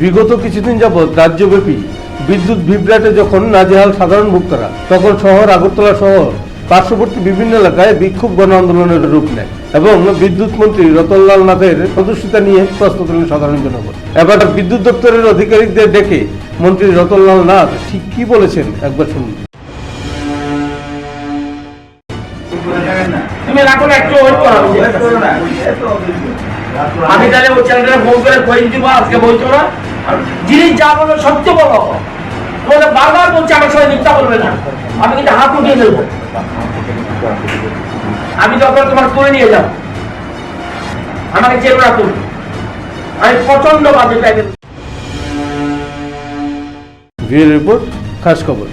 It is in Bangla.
বিগত কিছুদিন যাবৎ রাজ্যব্যাপী বিদ্যুৎ বিভ্রাটে যখন নাজেহাল সাধারণ ভোক্তারা, তখন শহর, আগরতলা শহর পার্শ্ববর্তী বিভিন্ন এলাকায় বিক্ষোভ গণ আন্দোলনের রূপ নেয় এবং বিদ্যুৎ মন্ত্রী রতনলাল নাথের সদস্যতা নিয়ে প্রশ্ন তোলেন সাধারণ জনগণ। এবার বিদ্যুৎ দপ্তরের আধিকারিকদের ডেকে মন্ত্রী রতনলাল নাথ ঠিক কি বলেছেন একবার শুনুন। আমি তাহলে ওই চ্যানেলটা ফোন করে কয়ে দিব আজকে বলছো না? জিনিস যা বলো সত্য বলো তোমাদের বারবার বলছে, আমার সবাই মিথ্যা বলবে না। আমি কিন্তু হাত উঠিয়ে দেবো আমি দরকার তোমার করে নিয়ে যাও আমাকে চেনো না তুমি। আমি প্রচণ্ড বাজে টাইপের রিপোর্ট, খাস খবর।